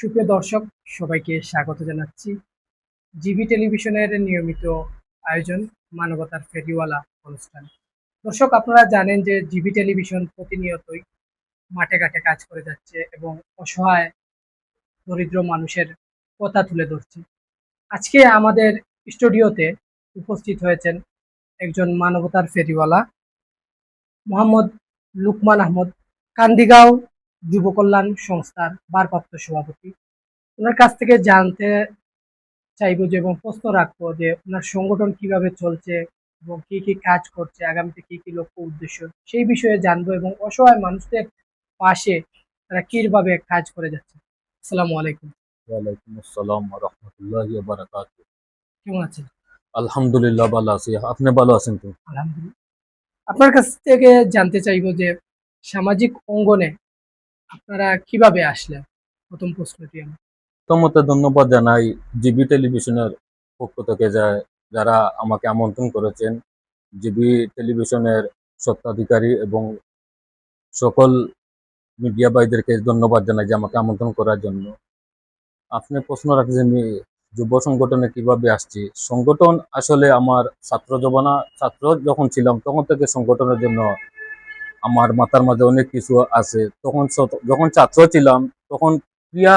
সুপ্রিয় দর্শক, সবাইকে স্বাগত জানাচ্ছি। জিবি টেলিভিশনের নিয়মিত আয়োজন, মানবতার ফেরিওয়ালা অনুষ্ঠান। দর্শক, আপনারা জানেন যে জিবি টেলিভিশন প্রতিনিয়তই মাঠে ঘাটে কাজ করে যাচ্ছে এবং অসহায়, দরিদ্র মানুষের কথা তুলে ধরছে। আজকে আমাদের স্টুডিওতে উপস্থিত হয়েছেন একজন মানবতার ফেরিওয়ালা, মোহাম্মদ লুকমান আহমদ, কান্দিগাঁও যুব কল্যাণ সংস্থার ভারপ্রাপ্ত সভাপতি। ওনার কাছ থেকে জানতে চাইব যে এবং প্রশ্ন রাখব যে ওনার সংগঠন কীভাবে চলছে এবং কি কি কাজ করছে আগামীতে কি কি লক্ষ্য উদ্দেশ্য সেই বিষয়ে জানব এবং অসহায় মানুষদের পাশে তারা কীভাবে কাজ করে যাচ্ছে। আসসালামু আলাইকুম। ওয়ালাইকুম আসসালাম রহমতুল্লাহ বারাকাত কেমন আছেন? আলহামদুলিল্লাহ ভালো আছি। আপনি ভালো আছেন তো? আলহামদুলিল্লাহ। আপনার কাছ থেকে জানতে চাইব যে সামাজিক অঙ্গনে আপনারা কীভাবে আসলেন? প্রথম প্রশ্নটি আমার। প্রথমত ধন্যবাদ জানাই জিবি টেলিভিশনের পক্ষ থেকে যারা আমাকে আমন্ত্রণ করেছেন। জিবি টেলিভিশনের স্বত্বাধিকারী এবং সকল মিডিয়া ভাইদেরকে ধন্যবাদ জানাই যে আমাকে আমন্ত্রণ করার জন্য। আপনি প্রশ্ন রাখছেন যুব সংগঠনে কীভাবে আসছি? সংগঠন আসলে আমার ছাত্র জবানা ছাত্র যখন ছিলাম তখন থেকে সংগঠনের জন্য আমার মাথার মাঝে অনেক কিছু আছে। তখন যখন ছাত্র ছিলাম, তখন ক্রিয়া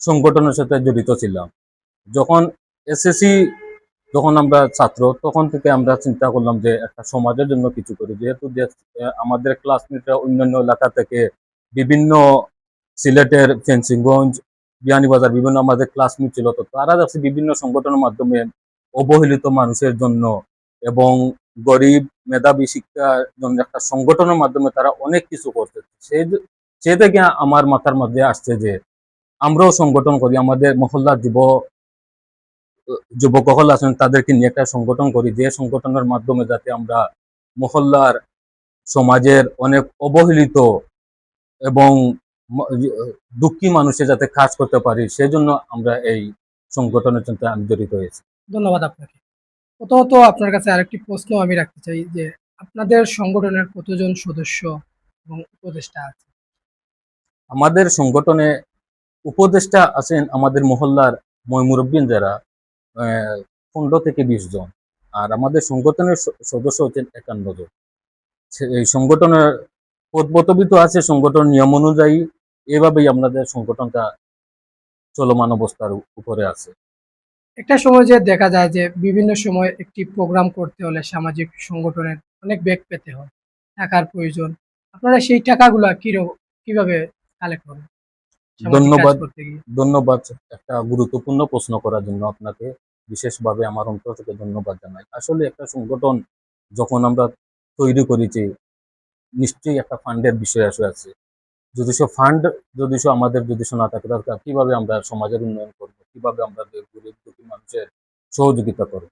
সংগঠনের সাথে জড়িত ছিলাম। যখন এসএসসি যখন আমরা ছাত্র, তখন থেকে আমরা চিন্তা করলাম যে একটা সমাজের জন্য কিছু করি। যেহেতু আমাদের ক্লাসমেটরা অন্যান্য এলাকা থেকে বিভিন্ন সিলেটের ফেন্সিংগঞ্জ, বিয়ানীবাজার বিভিন্ন আমাদের ক্লাসমেট ছিল, তো তারা যাচ্ছে বিভিন্ন সংগঠনের মাধ্যমে অবহেলিত মানুষের জন্য এবং গরিব, মেধাবী শিক্ষার জন্য একটা সংগঠনের মাধ্যমে তারা অনেক কিছু করতে সে থেকে আমার মাথার মধ্যে আসছে যে, আমরাও সংগঠন করি, আমাদের মহল্লার যুব যুবকহল আছেন, তাদেরকে নিয়ে একটা সংগঠন করি, যে সংগঠনের মাধ্যমে যাতে আমরা মহল্লার সমাজের অনেক অবহেলিত এবং দুঃখী মানুষের যাতে কাজ করতে পারি, সেজন্য আমরা এই সংগঠনের সাথে আমি জড়িত হয়েছি। ধন্যবাদ আপনাকে। প্রথমত আপনার কাছে আরেকটি প্রশ্ন আমি রাখতে চাই যে আপনাদের সংগঠনের কতজন সদস্য এবং উপদেষ্টা আছে? আমাদের সংগঠনে উপদেষ্টা আছেন আমাদের মহল্লার ময়মুরব্বিন যারা পনেরো থেকে বিশ জন। আর আমাদের সংগঠনের সদস্য হচ্ছেন একান্ন জন। এই সংগঠনের পদবতবিত আছে, সংগঠন নিয়ম অনুযায়ী এভাবেই আমাদের সংগঠনটা চলমান অবস্থার উপরে আছে। একটা সময় যে দেখা যায় যে বিভিন্ন সময় একটি প্রোগ্রাম করতে হলে সামাজিক সংগঠনের অনেক বেগ পেতে হয় টাকার প্রয়োজন। আপনারা সেই টাকাগুলো কীভাবে কালেক্ট করেন? ধন্যবাদ ধন্যবাদ একটা গুরুত্বপূর্ণ প্রশ্ন করার জন্য আপনাকে। বিশেষভাবে আমার অন্তর থেকে ধন্যবাদ জানাই। আসলে একটা সংগঠন যখন আমরা তৈরি করেছি নিশ্চয়ই একটা ফান্ডের বিষয় আসে আছে যদি সে ফান্ড যদি সে আমাদের যদি সে না থাকে তাহলে কীভাবে আমরা সমাজের উন্নয়ন করব? কীভাবে আমরা গরিব দুঃখী মানুষের সহযোগিতা করব?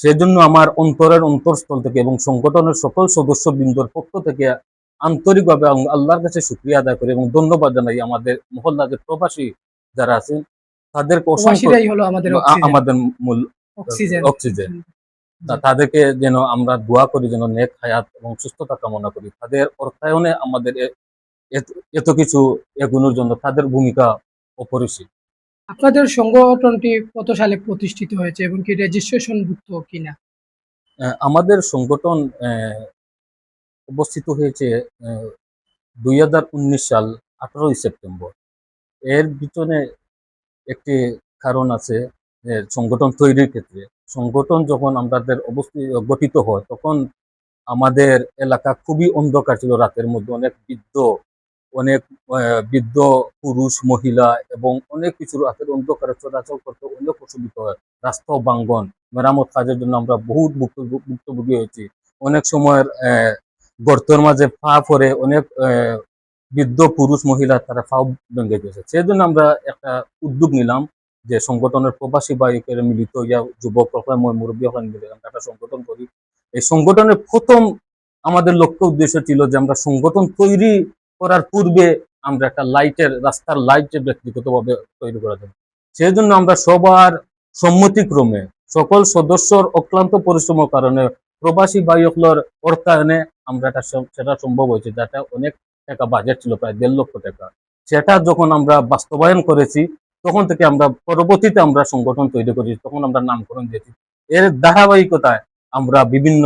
সেজন্য আমার অন্তরের অন্তরস্থল থেকে এবং সংগঠনের সকল সদস্য বৃন্দর পক্ষ থেকে আন্তরিকভাবে আল্লাহর কাছে শুক্রিয়া আদায় করি এবং ধন্যবাদ জানাই আমাদের মহল্লা যে প্রবাসী যারা আছেন। অসংখ্য আমাদের মূল অক্সিজেন তাদেরকে যেন আমরা দোয়া করি যেন নেক হায়াত এবং সুস্থতা কামনা করি। তাদের অর্থায়নে আমাদের এত- এত কিছু এগুলোর জন্য তাদের ভূমিকা অপরিসীম। আপনাদের সংগঠনটি কত সালে প্রতিষ্ঠিত হয়েছে এবং কি রেজিস্ট্রেশন ভুক্ত কিনা আমাদের সংগঠন অবস্থিত হয়েছে দুই হাজার উনিশ সাল আঠারোই সেপ্টেম্বর। এর পিছনে একটি কারণ আছে সংগঠন তৈরির ক্ষেত্রে। সংগঠন যখন আমাদের অবস্থিত গঠিত হয় তখন আমাদের এলাকা খুবই অন্ধকার ছিল রাতের মধ্যে অনেক বৃদ্ধ অনেক বৃদ্ধ পুরুষ মহিলা এবং অনেক কিছু রাতের অন্ধকারে চলাচল করতে অনেক অসুবিধা হয়। রাস্তা বাঙ্গন মেরামত কাজের জন্য আমরা ভুক্ত- ভুক্তভোগী হয়েছি। অনেক সময়ের আহ, গর্তের মাঝে পা পরে অনেক বৃদ্ধ পুরুষ মহিলা তারা পাও ভেঙে গেছে। সেই জন্য আমরা একটা উদ্যোগ নিলাম যে সংগঠনের প্রবাসী বাইকের মিলিত ইয়া যুবক মুরব্বী মিলে একটা সংগঠন করি। এই সংগঠনের প্রথম আমাদের লক্ষ্য উদ্দেশ্য ছিল যে আমরা সংগঠন তৈরি করার পূর্বে আমরা একটা লাইটের, রাস্তার লাইট ব্যক্তিগতভাবে তৈরি করা যাবে। সেই জন্য আমরা সবার সম্মতিক্রমে সকল সদস্যর অক্লান্ত পরিশ্রমের কারণে প্রবাসী বায়ুকলর অর্থায়নে আমরা এটা সেটা সম্ভব হয়েছে যেটা অনেক টাকা বাজেট ছিল প্রায় দেড় লক্ষ টাকা। সেটা যখন আমরা বাস্তবায়ন করেছি, তখন থেকে আমরা পরবর্তীতে আমরা সংগঠন তৈরি করেছি, তখন আমরা নামকরণ দিয়েছি। এর ধারাবাহিকতায় আমরা বিভিন্ন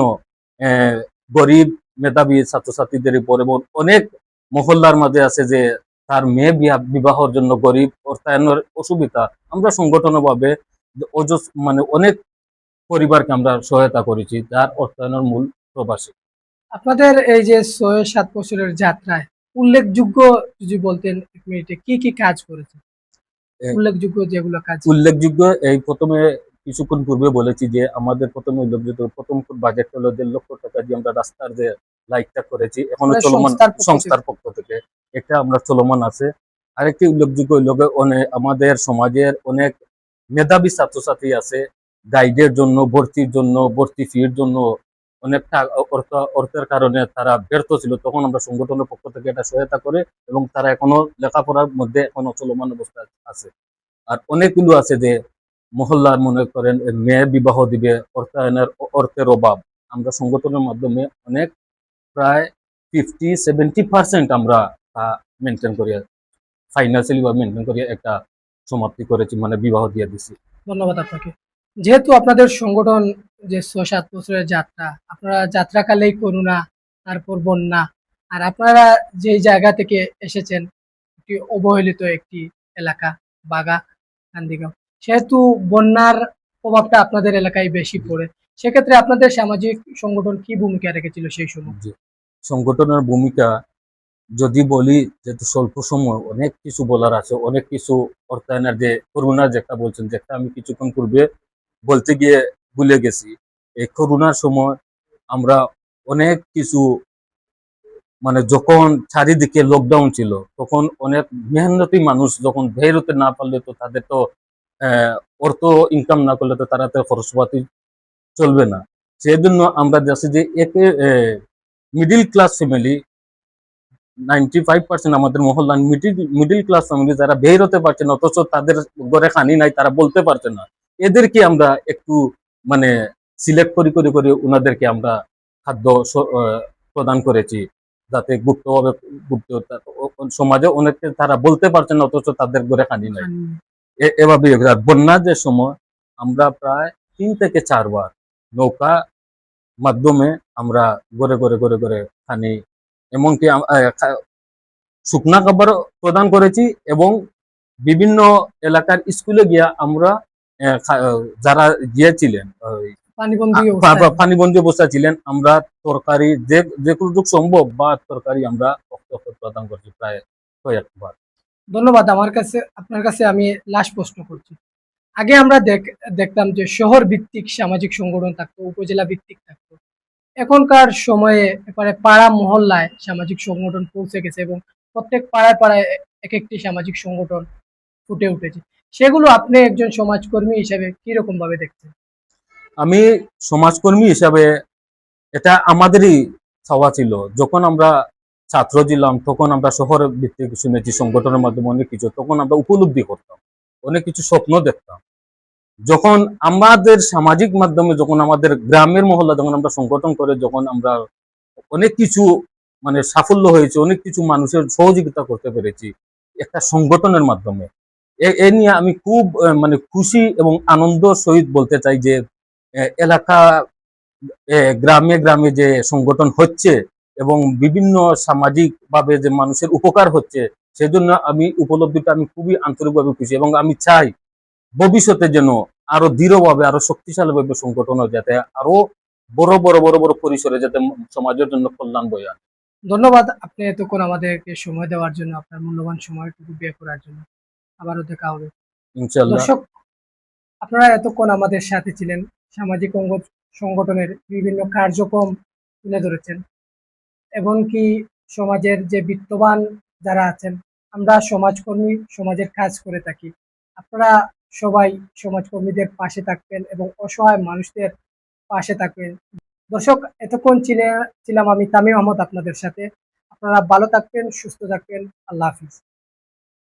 গরিব, মেধাবী ছাত্রছাত্রীদের উপর এবং অনেক মহল্লার মাঝে আছে যে তার মেয়ে বিবাহর জন্য গরিব অর্থায়নের অসুবিধা। আমরা সংগঠনভাবে অজস মানে অনেক পরিবারকে আমরা সহায়তা করেছি যার অর্থায়নের মূল প্রবাসী। আপনাদের এই যে ছয় সাত বছরের যাত্রায় উল্লেখযোগ্য যদি বলতেন এক মিনিটে কি কি কাজ করেছে উল্লেখযোগ্য যেগুলো কাজ উল্লেখযোগ্য এই প্রথমে কিছুক্ষণ পূর্বে বলেছি যে আমাদের প্রথমে উল্লেখযোগ্য প্রথম বাজেট হলো দেড় লক্ষ টাকা দিয়ে আমরা রাস্তার যে লাইটটা করেছি এখনও মানে চলমান সংস্থার পক্ষ থেকে। এটা আমরা চলমান আছে। আরেকটি উল্লেখযোগ্য গিয়ে অনেক আমাদের সমাজের অনেক মেধাবী ছাত্রছাত্রী আছে গাইডের জন্য ভর্তির জন্য ভর্তি ফির জন্য। অনেক টা- অর্থ অর্থের কারণে তারা ব্যর্থ ছিল। তখন আমরা সংগঠনের পক্ষ থেকে এটা সহায়তা করে এবং তারা এখনও লেখাপড়ার মধ্যে এখনও চলমান অবস্থা আছে। আর অনেকগুলো আছে যে মহল্লার মনে করেন মেয়ে বিবাহ দিবে অর্থায়নের অর্থের অভাব। আমরা সংগঠনের মাধ্যমে অনেক প্রায় ফিফটি সেভেন্টি পার্সেন্ট আমরা তা মেনটেন করিয়া ফাইন্যান্সিয়ালি বা মেনটেন করিয়া একটা সমাপ্তি করেছি মানে বিবাহ দিয়ে দিছি। ধন্যবাদ আপনাকে। যেহেতু আপনাদের সংগঠন যে ছয় সাত বছরের যাত্রা, আপনারা যাত্রাকালেই করুণা, তারপর বন্যা, আর আপনারা যে জায়গা থেকে এসেছেন একটি অবহেলিত একটি এলাকা, বাগা, গান্ধীগাঁও। সেহেতু বন্যার প্রভাবটা আপনাদের এলাকায় বেশি পড়ে। সেক্ষেত্রে আপনাদের সামাজিক সংগঠন কি ভূমিকা রেখেছিল সেই সময়? সংগঠনের ভূমিকা যদি বলি, যেহেতু স্বল্প সময়, অনেক কিছু বলার আছে, অনেক কিছু অর্থায়নের যে করোনার যেটা বলছেন যেটা আমি কিছুক্ষণ পূর্বে বলতে গিয়ে ভুলে গেছি। এই করোনার সময় আমরা অনেক কিছু মানে যখন চারিদিকে লকডাউন ছিল, তখন অনেক মেহনতি মানুষ যখন বের হতে না পারলে তো তাদের তো অর্থ ইনকাম না করলে তো তারা তো খরচপাতি চলবে না। সেই জন্য আমরা যাচ্ছি যে একে middle class family ninety five percent আমাদের মহল্লা মিডিল মিডিল ক্লাস ফ্যামিলি যারা বের হতে পারছে না, অথচ তাদের ঘরে খানি নাই, তারা বলতে পারছে না। এদেরকে আমরা একটু মানে সিলেক্ট করি, করে করে ওনাদেরকে আমরা খাদ্য প্রদান করেছি। যাতে গুপ্তভাবে, গুপ্ত সমাজে অনেকে তারা বলতে পারছে না, অথচ তাদের ঘরে খানি নাই। এভাবে আর বন্যার যে সময় আমরা প্রায় তিন থেকে চারবার নৌকা মাধ্যমে আমরা গড়ে গড়ে গড়ে গড়ে খানি এমনকি শুকনা খাবার প্রদান করেছি এবং বিভিন্ন এলাকার স্কুলে গিয়া আমরা যারা গিয়েছিলেন পানিবন্দী অবস্থায়। অবস্থা ছিলেন আমরা তরকারি যে যে কতটুকু সম্ভব বা তরকারি আমরা প্রদান করছি প্রায় কয়েকবার ধন্যবাদ আমার কাছে, আপনার কাছে আমি লাস্ট প্রশ্ন করছি। আগে আমরা দেখ- দেখতাম যে শহর ভিত্তিক সামাজিক সংগঠন থাকতো, উপজেলা ভিত্তিক থাকতো। এখনকার সময়ে এবারে পাড়া মহল্লায় সামাজিক সংগঠন পৌঁছে গেছে এবং প্রত্যেক পাড়ায় পাড়ায় এক একটি সামাজিক সংগঠন ফুটে উঠেছে। সেগুলো আপনি একজন সমাজকর্মী হিসেবে কীরকম ভাবে দেখছেন? আমি সমাজকর্মী হিসাবে এটা আমাদেরই চাওয়া ছিল। যখন আমরা ছাত্র ছিলাম তখন আমরা শহরের ভিত্তিক শুনেছি সংগঠনের মাধ্যমে অনেক কিছু তখন আমরা উপলব্ধি করতাম। অনেক কিছু স্বপ্ন দেখতাম। যখন আমাদের সামাজিক মাধ্যমে, যখন আমাদের গ্রামের মহল্লা যখন আমরা সংগঠন করে, যখন আমরা অনেক কিছু মানে সাফল্য হয়েছে, অনেক কিছু মানুষের সহযোগিতা করতে পেরেছি একটা সংগঠনের মাধ্যমে। এ- নিয়ে আমি খুব মানে খুশি এবং আনন্দ সহিত বলতে চাই যে এলাকা গ্রামে গ্রামে যে সংগঠন হচ্ছে এবং বিভিন্ন সামাজিক ভাবে যে মানুষের উপকার হচ্ছে সেজন্য আমি উপলব্ধিটা আমি খুবই আন্তরিকভাবে খুশি এবং আমি চাই ভবিষ্যতে যেন আরও দৃঢ়ভাবে আরও শক্তিশালীভাবে সংগঠন যাতে আরও বড় বড় বড় বড় পরিসরে যাতে সমাজের জন্য কল্যাণ বয়ে আনে। ধন্যবাদ আপনি এতক্ষণ আমাদেরকে সময় দেওয়ার জন্য আপনার মূল্যবান সময়টুকু ব্যয় করার জন্য। আবারও দেখা হবে। দর্শক আপনারা এতক্ষণ আমাদের সাথে ছিলেন। সামাজিক অঙ্গ- সংগঠনের বিভিন্ন কার্যক্রম তুলে ধরেছেন। এমনকি সমাজের যে বিত্তবান যারা আছেন, আমরা সমাজকর্মী, সমাজের কাজ করে থাকি। আপনারা সবাই সমাজকর্মীদের পাশে থাকবেন এবং অসহায় মানুষদের পাশে থাকবেন। দর্শক, এতক্ষণ চিনে, ছিলাম আমি তামিম আহমদ আপনাদের সাথে। আপনারা ভালো থাকবেন, সুস্থ থাকবেন। আল্লাহ হাফিজ।